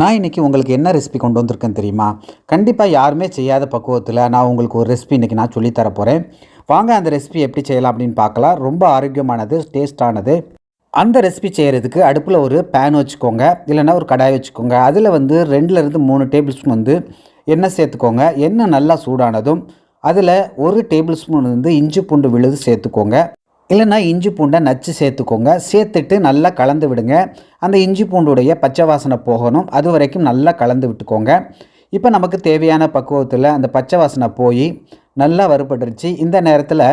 நான் இன்றைக்கி உங்களுக்கு என்ன ரெசிபி கொண்டு வந்திருக்கேன் தெரியுமா? கண்டிப்பாக யாருமே செய்யாத பக்குவத்தில் நான் உங்களுக்கு ஒரு ரெசிபி இன்றைக்கி நான் சொல்லித்தர போகிறேன் வாங்க அந்த ரெசிபி எப்படி செய்யலாம் அப்படின்னு பார்க்கலாம். ரொம்ப ஆரோக்கியமானது டேஸ்டானது அந்த ரெசிபி செய்கிறதுக்கு அடுப்பில் ஒரு பேன் வச்சுக்கோங்க. இல்லைன்னா ஒரு கடாய் வச்சுக்கோங்க. அதில் வந்து ரெண்டுலேருந்து மூணு டேபிள் ஸ்பூன் வந்து எண்ணெய் சேர்த்துக்கோங்க. எண்ணெய் நல்லா சூடானதும் அதில் ஒரு டேபிள் ஸ்பூன் வந்து இஞ்சி பூண்டு விழுது சேர்த்துக்கோங்க. இல்லைன்னா இஞ்சி பூண்டை நச்சு சேர்த்துக்கோங்க. சேர்த்துட்டு நல்லா கலந்து விடுங்க. அந்த இஞ்சி பூண்டுடைய பச்சை வாசனை போகணும். அது வரைக்கும் நல்லா கலந்து விட்டுக்கோங்க. இப்போ நமக்கு தேவையான பக்குவத்தில் அந்த பச்சை வாசனை போய் நல்லா வறுபட்டுருச்சு. இந்த நேரத்தில்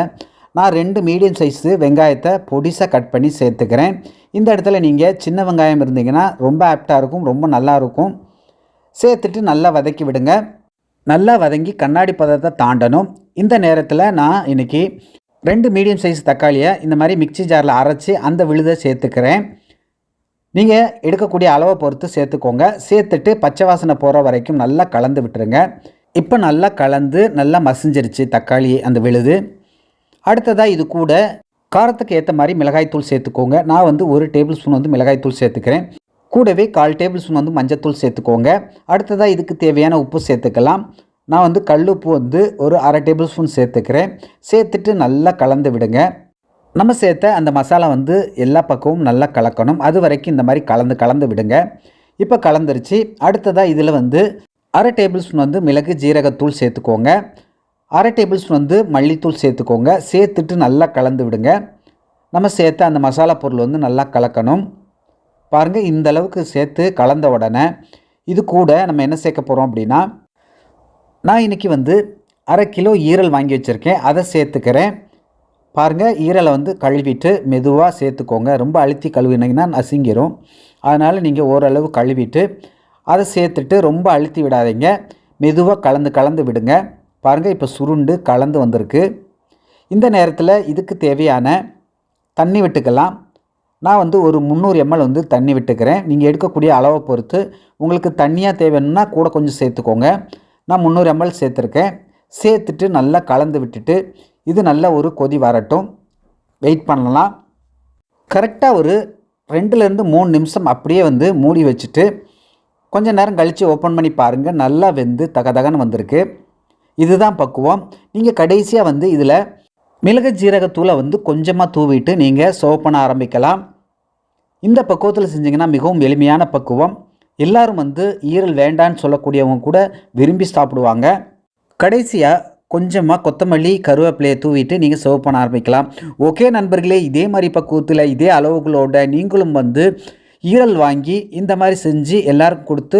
நான் ரெண்டு மீடியம் சைஸு வெங்காயத்தை பொடிசாக கட் பண்ணி சேர்த்துக்கிறேன். இந்த இடத்துல நீங்கள் சின்ன வெங்காயம் இருந்தீங்கன்னா ரொம்ப ஆப்டாக இருக்கும் ரொம்ப நல்லா இருக்கும். சேர்த்துட்டு நல்லா வதக்கி விடுங்க. நல்லா வதங்கி கண்ணாடி பதத்தை தாண்டணும். இந்த நேரத்தில் நான் இன்றைக்கி ரெண்டு மீடியம் சைஸ் தக்காளியை இந்த மாதிரி மிக்சி ஜாரில் அரைச்சி அந்த விழுதை சேர்த்துக்கிறேன். நீங்கள் எடுக்கக்கூடிய அளவை பொறுத்து சேர்த்துக்கோங்க. சேர்த்துட்டு பச்சை வாசனை போகிற வரைக்கும் நல்லா கலந்து விட்டுருங்க. இப்போ நல்லா கலந்து நல்லா மசிஞ்சிருச்சு தக்காளி அந்த விழுது. அடுத்ததாக இது கூட காரத்துக்கு ஏற்ற மாதிரி மிளகாய்த்தூள் சேர்த்துக்கோங்க. நான் வந்து ஒரு டேபிள் ஸ்பூன் வந்து மிளகாய்த்தூள் சேர்த்துக்கிறேன். கூடவே கால் டேபிள் ஸ்பூன் வந்து மஞ்சத்தூள் சேர்த்துக்கோங்க. அடுத்ததாக இதுக்கு தேவையான உப்பு சேர்த்துக்கலாம். நான் வந்து கல் உப்பு வந்து ஒரு அரை டேபிள் ஸ்பூன் சேர்த்துக்கிறேன். சேர்த்துட்டு நல்லா கலந்து விடுங்க. நம்ம சேர்த்த அந்த மசாலா வந்து எல்லா பக்கமும் நல்லா கலக்கணும். அது வரைக்கும் இந்த மாதிரி கலந்து கலந்து விடுங்க. இப்போ கலந்துருச்சு. அடுத்ததாக இதில் வந்து அரை டேபிள் ஸ்பூன் வந்து மிளகு ஜீரகத்தூள் சேர்த்துக்கோங்க. அரை டேபிள் ஸ்பூன் வந்து மல்லித்தூள் சேர்த்துக்கோங்க. சேர்த்துட்டு நல்லா கலந்து விடுங்க. நம்ம சேர்த்த அந்த மசாலா பொருள் வந்து நல்லா கலக்கணும். பாருங்கள் இந்த அளவுக்கு சேர்த்து கலந்த உடனே இது கூட நம்ம என்ன சேர்க்க போகிறோம் அப்படின்னா நான் இன்றைக்கி வந்து அரை கிலோ ஈரல் வாங்கி வச்சுருக்கேன். அதை சேர்த்துக்கிறேன். பாருங்கள் ஈரலை வந்து கழுவிட்டு மெதுவாக சேர்த்துக்கோங்க. ரொம்ப அழுத்தி கழுவினீங்கன்னா நசுங்கிரும் அதனால் நீங்கள் ஓரளவு கழுவிட்டு அதை சேர்த்துட்டு ரொம்ப அழுத்தி விடாதீங்க. மெதுவாக கலந்து கலந்து விடுங்க. பாருங்கள் இப்போ சுருண்டு கலந்து வந்திருக்கு. இந்த நேரத்தில் இதுக்கு தேவையான தண்ணி விட்டுக்கலாம். நான் வந்து ஒரு முந்நூறு எம்எல் வந்து தண்ணி விட்டுக்கிறேன். நீங்கள் எடுக்கக்கூடிய அளவை பொறுத்து உங்களுக்கு தண்ணியாக தேவைன்னா கூட கொஞ்சம் சேர்த்துக்கோங்க. நான் முந்நூறு எம்எல் சேர்த்துருக்கேன். சேர்த்துட்டு நல்லா கலந்து விட்டுட்டு இது நல்ல ஒரு கொதி வரட்டும். வெயிட் பண்ணலாம். கரெக்டாக ஒரு ரெண்டுலேருந்து மூணு நிமிஷம் அப்படியே வந்து மூடி வச்சுட்டு கொஞ்சம் நேரம் கழித்து ஓப்பன் பண்ணி பாருங்கள் நல்லா வெந்து தகதகன்னு வந்திருக்கு. இதுதான் பக்குவம். நீங்கள் கடைசியாக வந்து இதில் மிளகு ஜீரகத்தூளை வந்து கொஞ்சமாக தூவிட்டு நீங்கள் சோப் பண்ண ஆரம்பிக்கலாம். இந்த பக்குவத்தில் செஞ்சிங்கன்னா மிகவும் எளிமையான பக்குவம். எல்லாரும் வந்து ஈரல் வேண்டான்னு சொல்லக்கூடியவங்க கூட விரும்பி சாப்பிடுவாங்க. கடைசியாக கொஞ்சமாக கொத்தமல்லி கருவேப்பிலையை தூவிட்டு நீங்கள் சர்வ் பண்ண ஆரம்பிக்கலாம். ஓகே நண்பர்களே இதே மாதிரி பக்குவத்தில் இதே அளவுகளோட நீங்களும் வந்து ஈரல் வாங்கி இந்த மாதிரி செஞ்சு எல்லாருக்கும் கொடுத்து